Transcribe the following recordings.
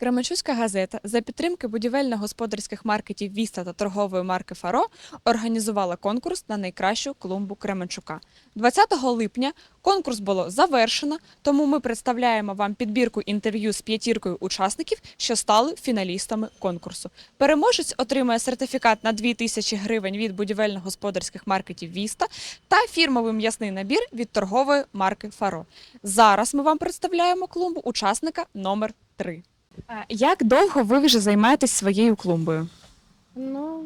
Кременчуцька газета за підтримки будівельно-господарських маркетів Віста та торгової марки Фаро організувала конкурс на найкращу клумбу Кременчука. 20 липня конкурс було завершено, тому ми представляємо вам підбірку інтерв'ю з п'ятіркою учасників, що стали фіналістами конкурсу. Переможець отримає сертифікат на 2000 гривень від будівельно-господарських маркетів Віста та фірмовий м'ясний набір від торгової марки Фаро. Зараз ми вам представляємо клумбу учасника номер 3. Як довго ви вже займаєтесь своєю клумбою? Ну,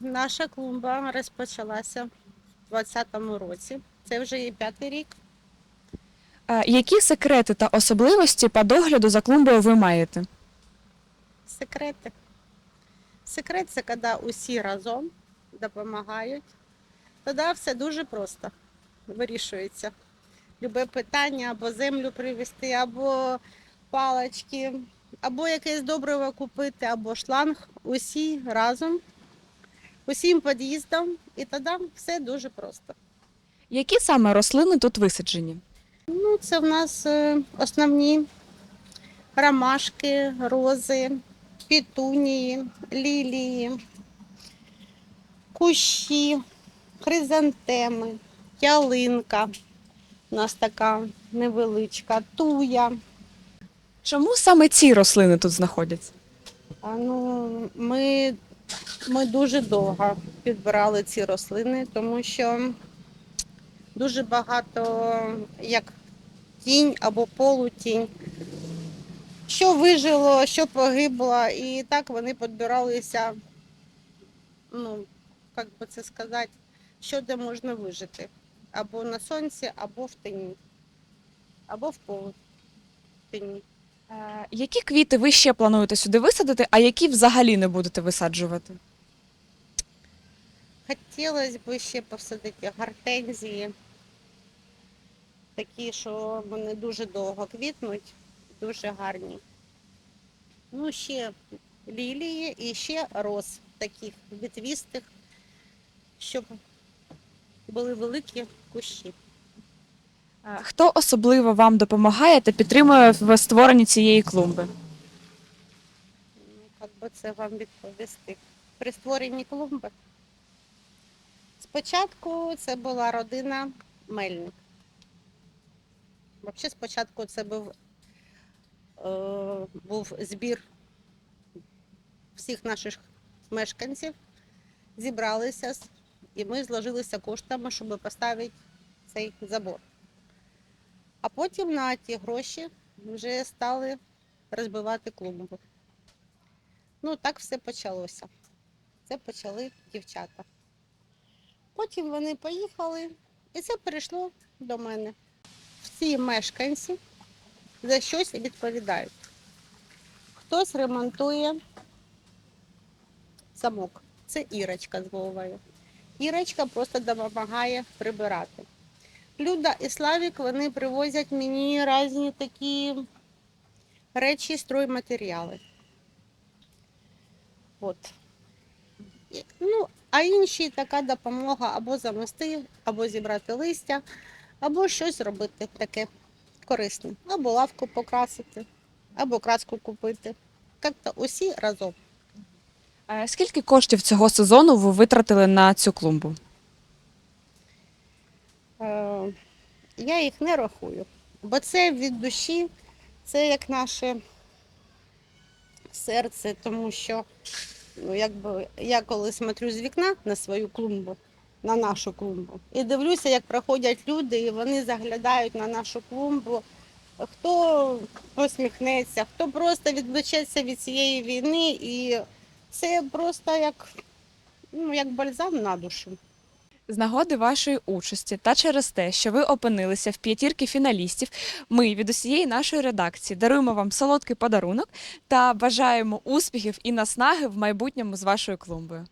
наша клумба розпочалася в 2020 році. Це вже є п'ятий рік. Е, Які секрети та особливості по догляду за клумбою ви маєте? Секрети. Секрет це коли усі разом допомагають. Тоді все дуже просто вирішується. Любе питання або землю привезти, або палочки, або якесь добриво купити, або шланг. Усі разом, усім під'їздом, і тоді все дуже просто. Які саме рослини тут висаджені? Ну, це в нас е, основні ромашки, рози, пітунії, лілії, кущі, хризантеми, ялинка. У нас така невеличка, туя. Чому саме ці рослини тут знаходяться? А, ну, ми, ми дуже довго підбирали ці рослини, тому що дуже багато як тінь або полутінь. Що вижило, що погибло, і так вони підбиралися, ну, як би це сказати, що де можна вижити. Або на сонці, або в тіні, або в полутіні. Е, Які квіти ви ще плануєте сюди висадити, а які взагалі не будете висаджувати? Хотілося б ще посадити гортензії, такі, що вони дуже довго квітнуть, дуже гарні. Ну, ще лілії і ще роз таких відвістих, щоб були великі кущі. Е, Хто особливо вам допомагає та підтримує в створенні цієї клумби? Ну, Як би це вам відповісти? При створенні клумби. Спочатку це була родина Мельник. Взагалі спочатку це був, е, був збір всіх наших мешканців, зібралися і ми зложилися коштами, щоб поставити цей забор. А потім на ті гроші вже стали розбивати клумбу. Ну, так все почалося. Це почали дівчата. Потім вони поїхали, і це перейшло до мене. Всі мешканці за щось відповідають. Хтось ремонтує замок. Це Ірочка з Вовою. Ірочка просто допомагає прибирати. Люда і Славік вони привозять мені різні такі речі, стройматеріали. От. Ну, а інші така допомога або замести, або зібрати листя, або щось зробити таке корисне. Або лавку покрасити, або краску купити. Як-то усі разом. Скільки коштів цього сезону ви витратили на цю клумбу? Е, Я їх не рахую, бо це від душі, це як наше серце, тому що ну, якби, я коли смотрю з вікна на свою клумбу, на нашу клумбу, і дивлюся, як проходять люди, і вони заглядають на нашу клумбу. Хто посміхнеться, хто просто відвлечеться від цієї війни, і це просто як, ну, як бальзам на душу. З нагоди вашої участі та через те, що ви опинилися в п'ятірки фіналістів, ми від усієї нашої редакції даруємо вам солодкий подарунок та бажаємо успіхів і наснаги в майбутньому з вашою клумбою.